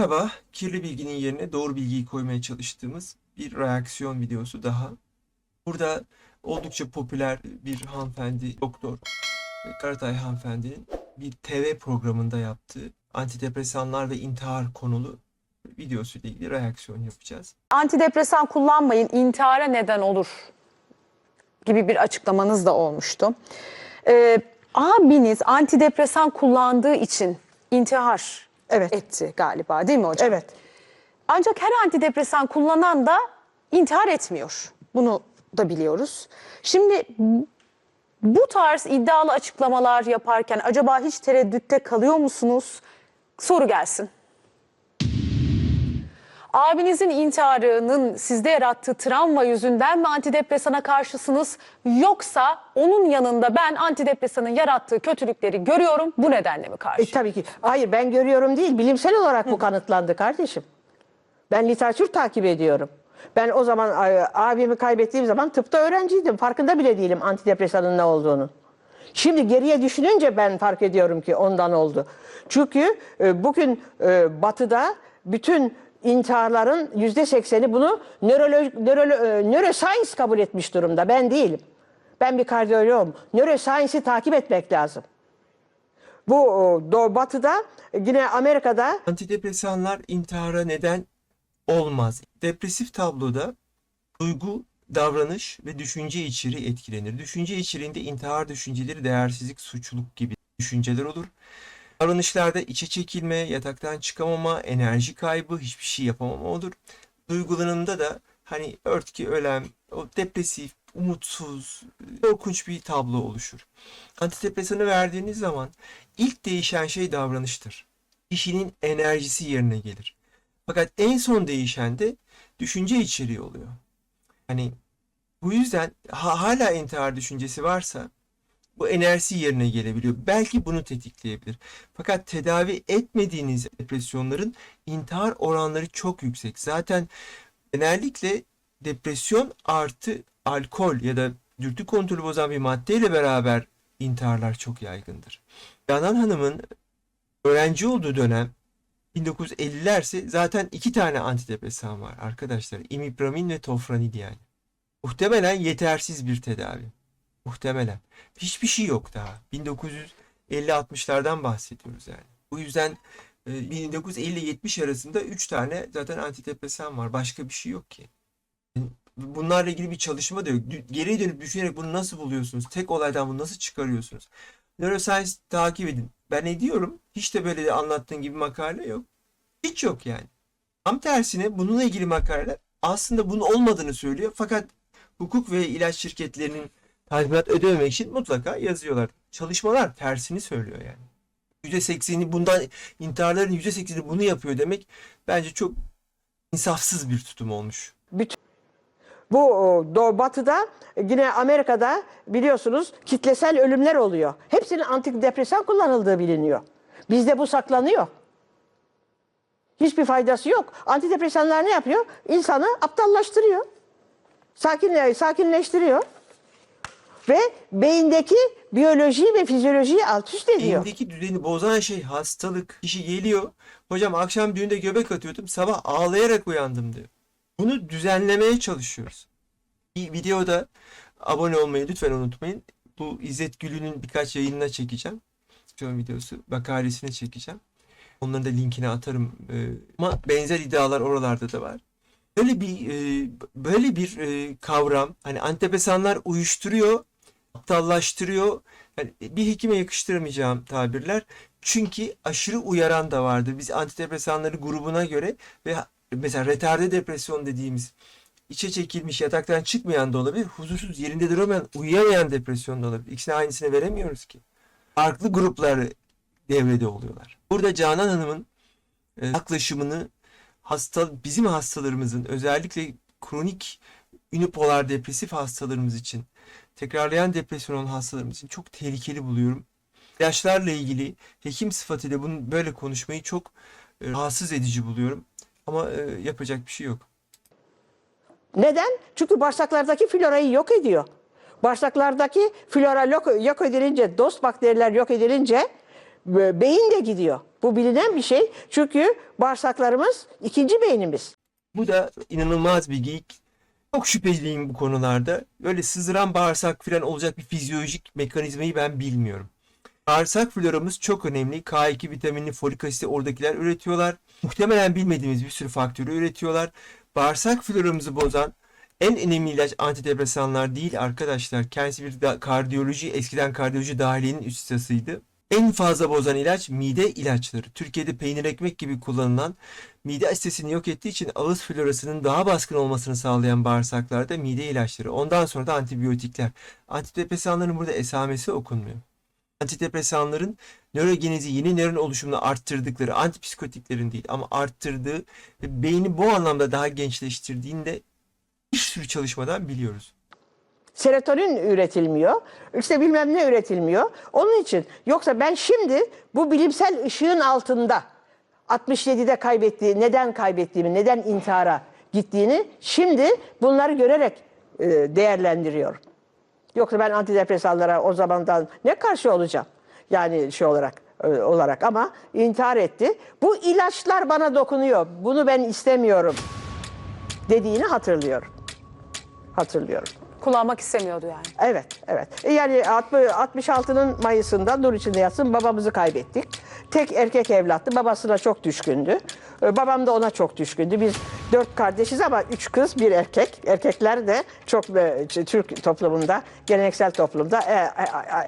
Merhaba, kirli bilginin yerine doğru bilgiyi koymaya çalıştığımız bir reaksiyon videosu daha. Burada oldukça popüler bir hanımefendi, doktor e, Karatay hanımefendinin bir TV programında yaptığı antidepresanlar ve intihar konulu videosuyla ilgili reaksiyon yapacağız. Antidepresan kullanmayın intihara neden olur gibi bir açıklamanız da olmuştu. Ee, abiniz antidepresan kullandığı için intihar Evet. etti galiba değil mi hocam? Evet. Ancak her antidepresan kullanan da intihar etmiyor. Bunu da biliyoruz. Şimdi bu tarz iddialı açıklamalar yaparken acaba hiç tereddütte kalıyor musunuz? Soru gelsin. Abinizin intiharının sizde yarattığı travma yüzünden mi antidepresana karşısınız yoksa onun yanında ben antidepresanın yarattığı kötülükleri görüyorum bu nedenle mi karşı? E, tabii ki. Hayır ben görüyorum değil. Bilimsel olarak bu kanıtlandı kardeşim. Ben literatür takip ediyorum. Ben o zaman abimi kaybettiğim zaman tıpta öğrenciydim. Farkında bile değilim antidepresanın ne olduğunu. Şimdi geriye düşününce ben fark ediyorum ki ondan oldu. Çünkü e, bugün e, batıda bütün intiharların yüzde sekseni bunu nörolo, nörolo, e, neuroscience kabul etmiş durumda. Ben değilim. Ben bir kardiyoloğum. Neuroscience'i takip etmek lazım. Bu o, Doğu Batı'da yine Amerika'da Antidepresanlar intihara neden olmaz. Depresif tabloda duygu, davranış ve düşünce içeriği etkilenir. Düşünce içeriğinde intihar düşünceleri, değersizlik, suçluluk gibi düşünceler olur. Davranışlarda içe çekilme, yataktan çıkamama, enerji kaybı, hiçbir şey yapamama olur. Duygularında da hani örtki, ölem, o depresif, umutsuz, korkunç bir tablo oluşur. Antidepresanı verdiğiniz zaman ilk değişen şey davranıştır. Kişinin enerjisi yerine gelir. Fakat en son değişen de düşünce içeriği oluyor. Hani bu yüzden ha- hala intihar düşüncesi varsa bu enerjisi yerine gelebiliyor. Belki bunu tetikleyebilir. Fakat tedavi etmediğiniz depresyonların intihar oranları çok yüksek. Zaten genellikle depresyon artı alkol ya da dürtü kontrolü bozan bir maddeyle beraber intiharlar çok yaygındır. Canan Hanım'ın öğrenci olduğu dönem 1950'lerse zaten iki tane antidepresan var arkadaşlar. İmipramin ve tofranil yani. Muhtemelen yetersiz bir tedavi. Muhtemelen. Hiçbir şey yok daha. 1950-60'lardan bahsediyoruz yani. Bu yüzden e, 1950-70 arasında 3 tane zaten antidepresan var. Başka bir şey yok ki. Bunlarla ilgili bir çalışma da yok. Geriye dönüp düşünerek bunu nasıl buluyorsunuz? Tek olaydan bunu nasıl çıkarıyorsunuz? Neuroscience takip edin. Ben ediyorum. Hiç de böyle de anlattığın gibi makale yok. Hiç yok yani. Tam tersine bununla ilgili makaleler aslında bunun olmadığını söylüyor. Fakat hukuk ve ilaç şirketlerinin tazminat ödememek için mutlaka yazıyorlar. Çalışmalar tersini söylüyor yani. %80'i bundan intiharların %80'i bunu yapıyor demek bence çok insafsız bir tutum olmuş. bütün bu Doğu Batı'da yine Amerika'da biliyorsunuz kitlesel ölümler oluyor. Hepsinin antidepresan kullanıldığı biliniyor. Bizde bu saklanıyor. Hiçbir faydası yok. Antidepresanlar ne yapıyor? İnsanı aptallaştırıyor. Sakinle, sakinleştiriyor. Ve beyindeki biyolojiyi ve fizyolojiyi alt üst ediyor. Beyindeki düzeni bozan şey hastalık. Kişi geliyor. Hocam akşam düğünde göbek atıyordum. Sabah ağlayarak uyandım diyor. Bunu düzenlemeye çalışıyoruz. Bir videoda abone olmayı lütfen unutmayın. Bu İzzet Gülü'nün birkaç yayınına çekeceğim. Şu videosu makalesine çekeceğim. Onların da linkini atarım. Ee, ama benzer iddialar oralarda da var. Böyle bir e, böyle bir e, kavram hani antidepresanlar uyuşturuyor, aptallaştırıyor. Yani bir hekime yakıştıramayacağım tabirler. Çünkü aşırı uyaran da vardır. Biz antidepresanları grubuna göre ve mesela retarde depresyon dediğimiz içe çekilmiş yataktan çıkmayan da olabilir. Huzursuz yerinde duramayan, uyuyamayan depresyon da olabilir. İkisine aynısını veremiyoruz ki. Farklı grupları devrede oluyorlar. Burada Canan Hanım'ın e, yaklaşımını hasta bizim hastalarımızın özellikle kronik unipolar depresif hastalarımız için tekrarlayan depresyon olan hastalarımız için çok tehlikeli buluyorum. İlaçlarla ilgili hekim sıfatıyla bunu böyle konuşmayı çok e, rahatsız edici buluyorum. Ama e, yapacak bir şey yok. Neden? Çünkü bağırsaklardaki florayı yok ediyor. Bağırsaklardaki flora yok, edilince, dost bakteriler yok edilince Be- Beyin de gidiyor. Bu bilinen bir şey. Çünkü bağırsaklarımız ikinci beynimiz. Bu da inanılmaz bir geyik. Çok şüpheliyim bu konularda. Böyle sızdıran bağırsak falan olacak bir fizyolojik mekanizmayı ben bilmiyorum. Bağırsak floramız çok önemli. K2 vitaminini, folik asiti oradakiler üretiyorlar. Muhtemelen bilmediğimiz bir sürü faktörü üretiyorlar. Bağırsak floramızı bozan en önemli ilaç antidepresanlar değil arkadaşlar. Kendisi bir kardiyoloji, eskiden kardiyoloji dahiliyenin üst. En fazla bozan ilaç mide ilaçları. Türkiye'de peynir ekmek gibi kullanılan mide asitesini yok ettiği için ağız florasının daha baskın olmasını sağlayan bağırsaklarda mide ilaçları. Ondan sonra da antibiyotikler. Antidepresanların burada esamesi okunmuyor. Antidepresanların nörogenezi yeni nöron oluşumunu arttırdıkları antipsikotiklerin değil ama arttırdığı ve beyni bu anlamda daha gençleştirdiğinde bir sürü çalışmadan biliyoruz. Serotonin üretilmiyor. İşte bilmem ne üretilmiyor. Onun için yoksa ben şimdi bu bilimsel ışığın altında 67'de kaybettiği, neden kaybettiğimi, neden intihara gittiğini şimdi bunları görerek e, değerlendiriyorum. Yoksa ben antidepresanlara o zamandan ne karşı olacağım? Yani şey olarak e, olarak ama intihar etti. Bu ilaçlar bana dokunuyor. Bunu ben istemiyorum dediğini hatırlıyorum. Hatırlıyorum. Kullanmak istemiyordu yani. Evet, evet. E Yani 60 66'nın Mayıs'ında nur içinde yatsın babamızı kaybettik. Tek erkek evlattı. Babasına çok düşkündü. E, Babam da ona çok düşkündü. Biz dört kardeşiz ama üç kız, bir erkek. Erkekler de çok e, Türk toplumunda, geleneksel toplumda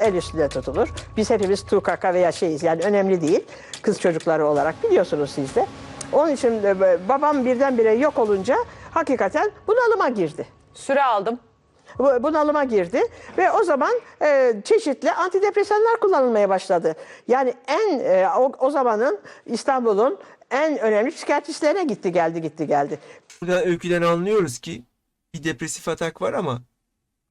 el üstünde tutulur. Biz hepimiz tukaka veya şeyiz. Yani önemli değil. Kız çocukları olarak biliyorsunuz siz de. Onun için babam birdenbire yok olunca hakikaten bunalıma girdi Süre aldım. Bu- bunalıma girdi ve o zaman e, çeşitli antidepresanlar kullanılmaya başladı. Yani en e, o, o zamanın İstanbul'un en önemli psikiyatristlerine gitti geldi gitti geldi. Burada öyküden anlıyoruz ki bir depresif atak var ama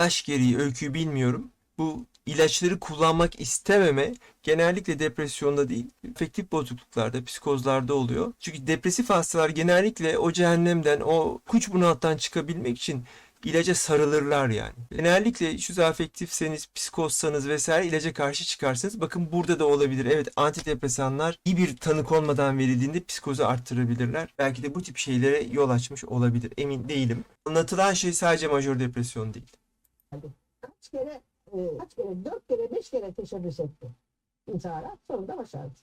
yaş gereği öyküyü bilmiyorum. Bu ilaçları kullanmak istememe genellikle depresyonda değil, afektif bozukluklarda, psikozlarda oluyor. Çünkü depresif hastalar genellikle o cehennemden, o kuş bunalttan çıkabilmek için ilaca sarılırlar yani. Genellikle şizofrenifseniz, psikozsanız vesaire ilaca karşı çıkarsınız. Bakın burada da olabilir. Evet antidepresanlar iyi bir tanı konmadan verildiğinde psikozu arttırabilirler. Belki de bu tip şeylere yol açmış olabilir. Emin değilim. Anlatılan şey sadece majör depresyon değil. kaç kere, e, kaç kere, dört kere, beş kere teşebbüs etti intihara. Sonunda başardı.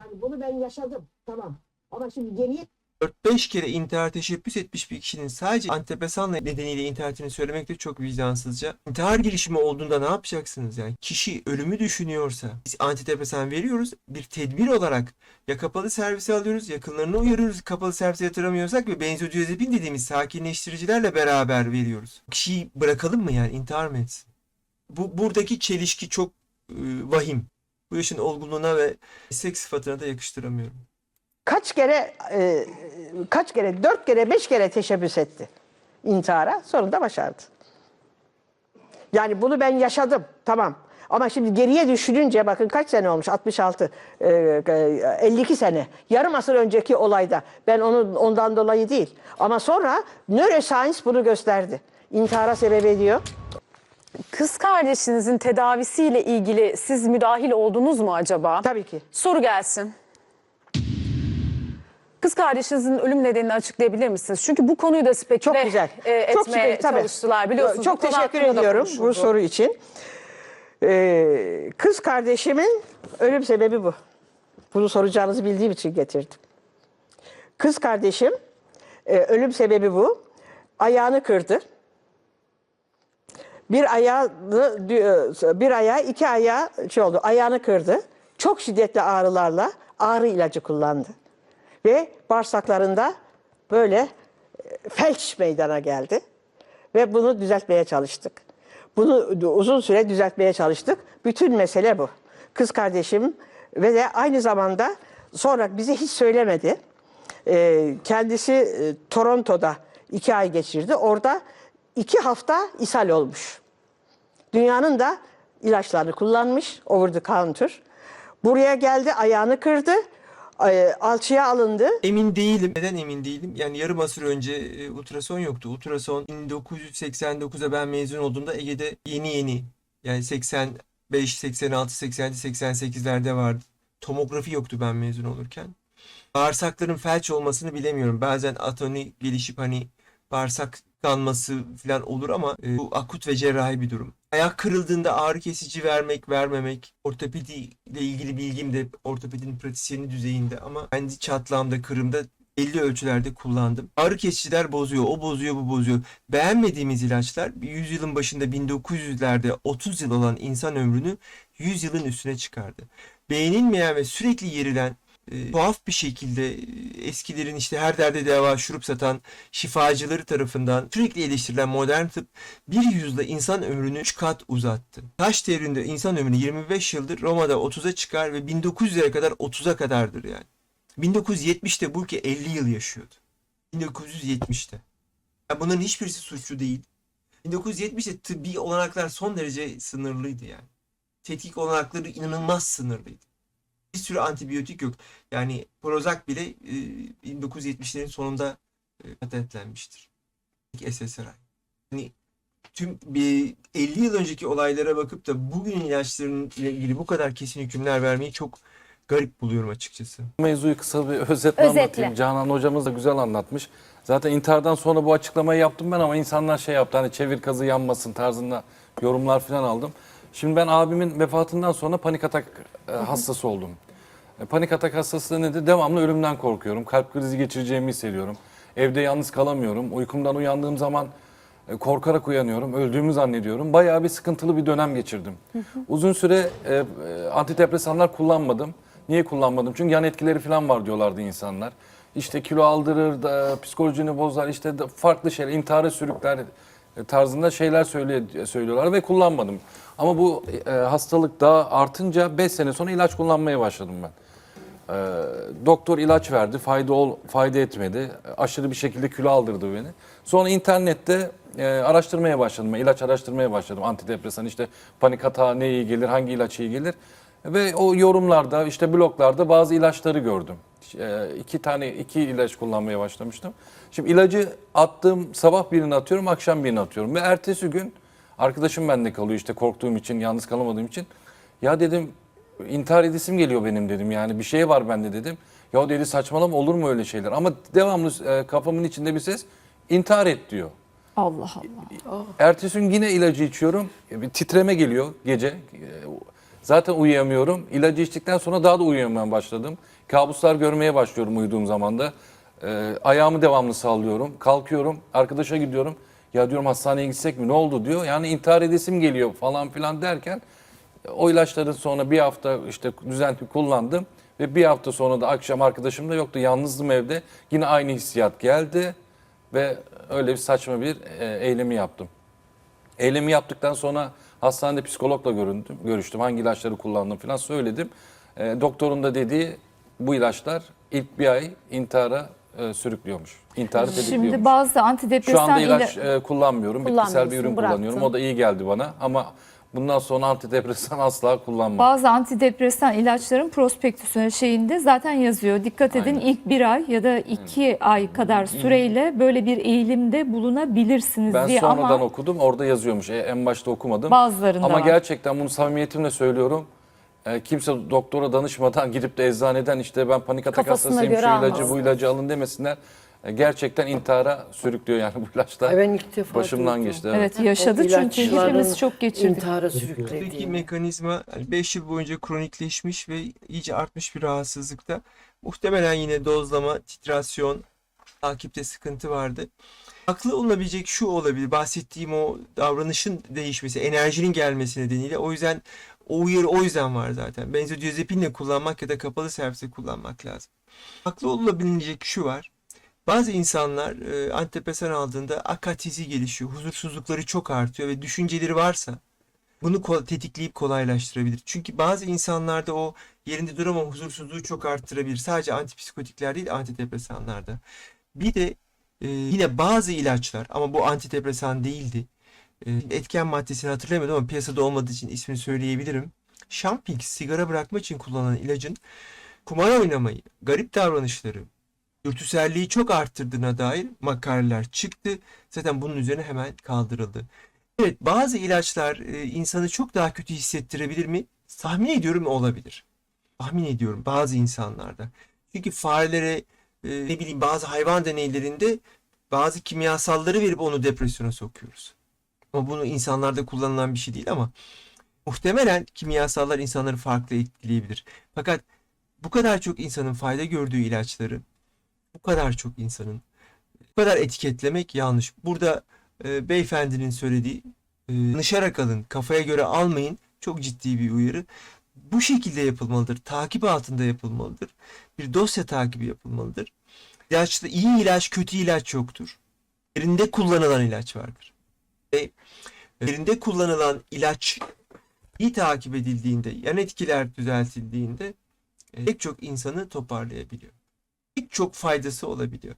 Yani bunu ben yaşadım. Tamam. Ama şimdi geriye 4-5 kere intihar teşebbüs etmiş bir kişinin sadece antidepresanla nedeniyle intihar ettiğini söylemek de çok vicdansızca. İntihar girişimi olduğunda ne yapacaksınız yani? Kişi ölümü düşünüyorsa biz antidepresan veriyoruz bir tedbir olarak ya kapalı servise alıyoruz yakınlarını uyarıyoruz kapalı servise yatıramıyorsak ve benzodiazepin dediğimiz sakinleştiricilerle beraber veriyoruz. Kişiyi bırakalım mı yani intihar mı etsin? Bu buradaki çelişki çok e, vahim. Bu yaşın olgunluğuna ve seks sıfatına da yakıştıramıyorum. Kaç kere e, kaç kere dört kere beş kere teşebbüs etti intihara sonunda başardı. Yani bunu ben yaşadım tamam. Ama şimdi geriye düşününce bakın kaç sene olmuş 66 e, e, 52 sene yarım asır önceki olayda ben onun ondan dolayı değil ama sonra neuroscience bunu gösterdi. İntihara sebep ediyor. Kız kardeşinizin tedavisiyle ilgili siz müdahil oldunuz mu acaba? Tabii ki. Soru gelsin. Kız kardeşinizin ölüm nedenini açıklayabilir misiniz? Çünkü bu konuyu da speküle Çok güzel. e, Çok etmeye şükür, tabii. çalıştılar biliyorsunuz. Çok teşekkür ediyorum bu soru için. Ee, kız kardeşimin ölüm sebebi bu. Bunu soracağınızı bildiğim için getirdim. Kız kardeşim e, ölüm sebebi bu. Ayağını kırdı. Bir ayağını bir ayağı iki ayağı şey oldu. Ayağını kırdı. Çok şiddetli ağrılarla ağrı ilacı kullandı. Ve bağırsaklarında böyle e, felç meydana geldi. Ve bunu düzeltmeye çalıştık. Bunu uzun süre düzeltmeye çalıştık. Bütün mesele bu. Kız kardeşim ve de aynı zamanda sonra bize hiç söylemedi. Ee, kendisi e, Toronto'da iki ay geçirdi. Orada iki hafta ishal olmuş. Dünyanın da ilaçlarını kullanmış, over the counter. Buraya geldi, ayağını kırdı, e, alçıya alındı. Emin değilim. Neden emin değilim? Yani yarım asır önce e, ultrason yoktu. Ultrason 1989'da ben mezun olduğumda Ege'de yeni yeni yani 85, 86, 87, 88'lerde vardı. Tomografi yoktu ben mezun olurken. Bağırsakların felç olmasını bilemiyorum. Bazen atoni gelişip hani bağırsak kanması falan olur ama e, bu akut ve cerrahi bir durum. Ayak kırıldığında ağrı kesici vermek, vermemek, ortopedi ile ilgili bilgim de ortopedinin pratisyeni düzeyinde ama kendi çatlağımda, kırımda belli ölçülerde kullandım. Ağrı kesiciler bozuyor, o bozuyor, bu bozuyor. Beğenmediğimiz ilaçlar yüzyılın başında 1900'lerde 30 yıl olan insan ömrünü 100 yılın üstüne çıkardı. Beğenilmeyen ve sürekli yerilen e, tuhaf bir şekilde e, eskilerin işte her derde deva şurup satan şifacıları tarafından sürekli eleştirilen modern tıp bir yüzyılda insan ömrünü 3 kat uzattı. Taş devrinde insan ömrü 25 yıldır Roma'da 30'a çıkar ve 1900'lere kadar 30'a kadardır yani. 1970'te bu ülke 50 yıl yaşıyordu. 1970'te. Ya bunların hiçbirisi suçlu değil. 1970'te tıbbi olanaklar son derece sınırlıydı yani. Tetkik olanakları inanılmaz sınırlıydı. Bir sürü antibiyotik yok. Yani Prozac bile e, 1970'lerin sonunda e, patentlenmiştir. SSRI. Hani tüm bir 50 yıl önceki olaylara bakıp da bugünün ilaçlarının ile ilgili bu kadar kesin hükümler vermeyi çok garip buluyorum açıkçası. Mevzuyu kısa bir özetle, Özetle. anlatayım. Canan hocamız da güzel anlatmış. Zaten intihardan sonra bu açıklamayı yaptım ben ama insanlar şey yaptı hani çevir kazı yanmasın tarzında yorumlar falan aldım. Şimdi ben abimin vefatından sonra panik atak e, hastası oldum. E, panik atak hastası da nedir? Devamlı ölümden korkuyorum. Kalp krizi geçireceğimi hissediyorum. Evde yalnız kalamıyorum. Uykumdan uyandığım zaman e, korkarak uyanıyorum. Öldüğümü zannediyorum. Bayağı bir sıkıntılı bir dönem geçirdim. Uzun süre e, antidepresanlar kullanmadım. Niye kullanmadım? Çünkü yan etkileri falan var diyorlardı insanlar. İşte kilo aldırır, da, psikolojini bozar, işte farklı şeyler, intihara sürükler tarzında şeyler söyle, söylüyorlar ve kullanmadım. Ama bu e, hastalık daha artınca 5 sene sonra ilaç kullanmaya başladım ben. Ee, doktor ilaç verdi, fayda ol, fayda etmedi. Aşırı bir şekilde kilo aldırdı beni. Sonra internette e, araştırmaya başladım. ilaç araştırmaya başladım. Antidepresan işte panik atağa ne iyi gelir, hangi ilaç iyi gelir. Ve o yorumlarda, işte bloglarda bazı ilaçları gördüm. E, iki tane, iki ilaç kullanmaya başlamıştım. Şimdi ilacı attığım sabah birini atıyorum, akşam birini atıyorum. Ve ertesi gün arkadaşım bende kalıyor işte korktuğum için, yalnız kalamadığım için. Ya dedim intihar edesim geliyor benim dedim yani bir şey var bende dedim. Ya dedi saçmalama olur mu öyle şeyler ama devamlı e, kafamın içinde bir ses intihar et diyor. Allah Allah. Ertesi gün yine ilacı içiyorum E, bir titreme geliyor gece E, zaten uyuyamıyorum ilacı içtikten sonra daha da uyuyamaya başladım. Kabuslar görmeye başlıyorum uyuduğum zaman da. E, ayağımı devamlı sallıyorum kalkıyorum arkadaşa gidiyorum. Ya diyorum hastaneye gitsek mi ne oldu diyor. Yani intihar edesim geliyor falan filan derken o ilaçları sonra bir hafta işte düzenli kullandım. Ve bir hafta sonra da akşam arkadaşım da yoktu. Yalnızdım evde. Yine aynı hissiyat geldi. Ve öyle bir saçma bir e, eylemi yaptım. Eylemi yaptıktan sonra hastanede psikologla göründüm, görüştüm. Hangi ilaçları kullandım falan söyledim. E, doktorun da dediği bu ilaçlar ilk bir ay intihara e, sürüklüyormuş. İntiharı tetikliyormuş. Şimdi bazı Şu antidepresan anda ila- ilaç e, kullanmıyorum. Bitkisel bir ürün bıraktın. kullanıyorum. O da iyi geldi bana ama bundan sonra antidepresan asla kullanmam. bazı antidepresan ilaçların prospektüsüne şeyinde zaten yazıyor. Dikkat edin Aynen. ilk bir ay ya da iki ay kadar süreyle böyle bir eğilimde bulunabilirsiniz Ben diye sonradan ama okudum. Orada yazıyormuş. E, en başta okumadım. bazılarında Ama var. gerçekten bunu samimiyetimle söylüyorum. E, kimse doktora danışmadan gidip de eczaneden işte ben panik atak Kafasına hastasıyım şu ilacı bu ilacı alın demesinler. E, gerçekten intihara sürüklüyor yani bu ilaçlar. Ay ben ilk defa Başımdan duydum. geçti. Evet yaşadı O çünkü ilaçların hepimiz çok geçirdik. İntihara Buradaki sürüklediği. mekanizma 5 yıl boyunca kronikleşmiş ve iyice artmış bir rahatsızlıkta. Muhtemelen yine dozlama, titrasyon, takipte sıkıntı vardı. Haklı olunabilecek şu olabilir. Bahsettiğim o davranışın değişmesi, enerjinin gelmesi nedeniyle. O yüzden o uyarı o yüzden var zaten. Benzodiazepinle kullanmak ya da kapalı serviste kullanmak lazım. Haklı olabilecek şu var. Bazı insanlar e, antidepresan aldığında akatizi gelişiyor. Huzursuzlukları çok artıyor ve düşünceleri varsa bunu tetikleyip kolaylaştırabilir. Çünkü bazı insanlarda o yerinde duramama huzursuzluğu çok arttırabilir. Sadece antipsikotikler değil antidepresanlarda. Bir de e, yine bazı ilaçlar ama bu antidepresan değildi. E, etken maddesini hatırlamıyorum ama piyasada olmadığı için ismini söyleyebilirim. Champix sigara bırakma için kullanılan ilacın kumar oynamayı, garip davranışları, dürtüselliği çok arttırdığına dair makaleler çıktı. Zaten bunun üzerine hemen kaldırıldı. Evet, bazı ilaçlar e, insanı çok daha kötü hissettirebilir mi? Tahmin ediyorum olabilir. tahmin ediyorum bazı insanlarda. Çünkü farelere e, ne bileyim bazı hayvan deneylerinde bazı kimyasalları verip onu depresyona sokuyoruz. Ama bunu insanlarda kullanılan bir şey değil ama muhtemelen kimyasallar insanları farklı etkileyebilir. Fakat bu kadar çok insanın fayda gördüğü ilaçları bu kadar çok insanın bu kadar etiketlemek yanlış. Burada e, beyefendinin söylediği e, alın, kafaya göre almayın çok ciddi bir uyarı. Bu şekilde yapılmalıdır. Takip altında yapılmalıdır. Bir dosya takibi yapılmalıdır. İlaçta iyi ilaç, kötü ilaç yoktur. Yerinde kullanılan ilaç vardır. Ve yerinde kullanılan ilaç iyi takip edildiğinde, yan etkiler düzeltildiğinde e, pek çok insanı toparlayabiliyor. Pek çok faydası olabiliyor.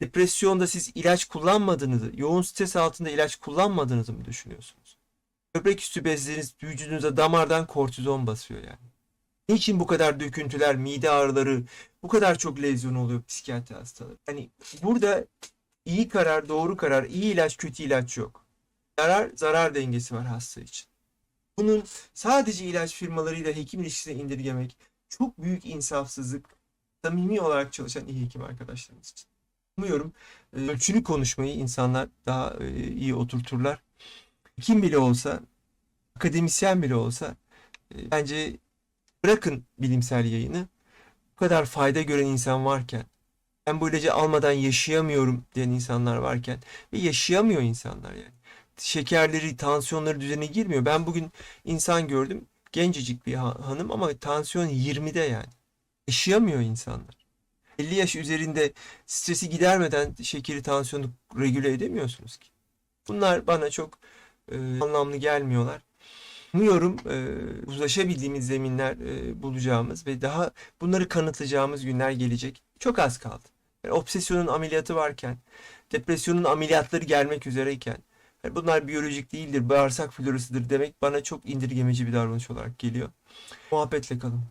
Depresyonda siz ilaç kullanmadığınızı, yoğun stres altında ilaç kullanmadığınızı mı düşünüyorsunuz? Böbrek üstü bezleriniz vücudunuza damardan kortizon basıyor yani. Niçin bu kadar döküntüler, mide ağrıları, bu kadar çok lezyon oluyor psikiyatri hastaları? Hani burada iyi karar, doğru karar, iyi ilaç, kötü ilaç yok. Zarar, zarar dengesi var hasta için. Bunun sadece ilaç firmalarıyla hekim ilişkisine indirgemek çok büyük insafsızlık. Samimi olarak çalışan iyi hekim arkadaşlarımız için. Umuyorum e, ölçülü konuşmayı insanlar daha e, iyi oturturlar. Kim bile olsa, akademisyen bile olsa e, bence bırakın bilimsel yayını. Bu kadar fayda gören insan varken, ben ilacı almadan yaşayamıyorum diyen insanlar varken ve yaşayamıyor insanlar yani. Şekerleri, tansiyonları düzene girmiyor. Ben bugün insan gördüm. Gencecik bir ha- hanım ama tansiyon 20'de yani. Yaşayamıyor insanlar. 50 yaş üzerinde stresi gidermeden şekeri, tansiyonu regüle edemiyorsunuz ki. Bunlar bana çok e, anlamlı gelmiyorlar. Umuyorum e, uzlaşabildiğimiz zeminler e, bulacağımız ve daha bunları kanıtlayacağımız günler gelecek. Çok az kaldı. Yani obsesyonun ameliyatı varken, depresyonun ameliyatları gelmek üzereyken, yani bunlar biyolojik değildir, bağırsak florasıdır demek bana çok indirgemeci bir davranış olarak geliyor. Muhabbetle kalın.